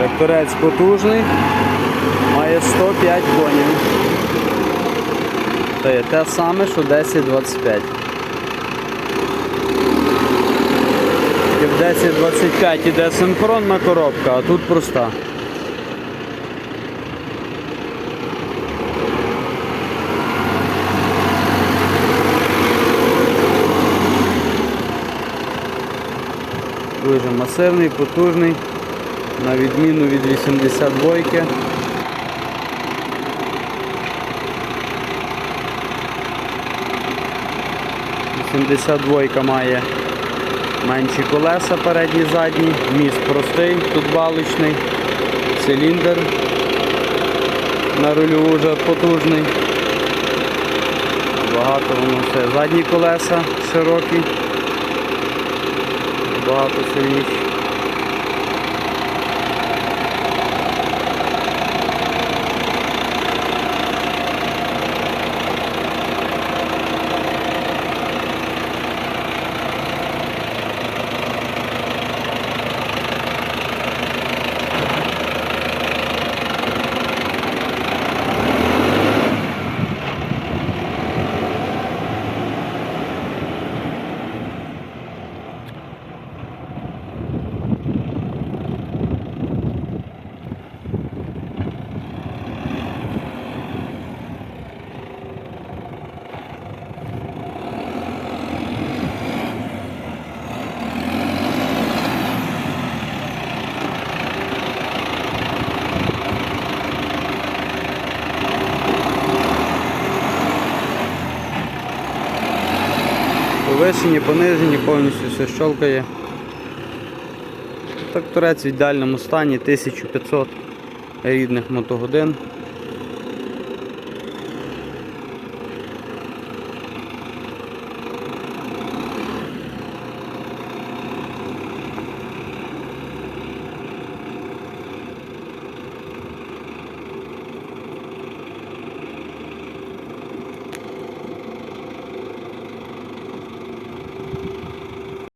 Тракторець потужний, має 105 конів. Це є те саме, що 1025. І в 1025 іде синхронна коробка, а тут проста. Дуже масивний, потужний, на відміну від 82-ки. двойка має менші колеса передні задні, міст простий, тут балочний, циліндр на рулю вже потужний. Багато воно все. Задні колеса широкі, багато сильніші. Повишені, понижені, повністю все щолкає. Тракторець в ідеальному стані 1500 рідних мотогодин.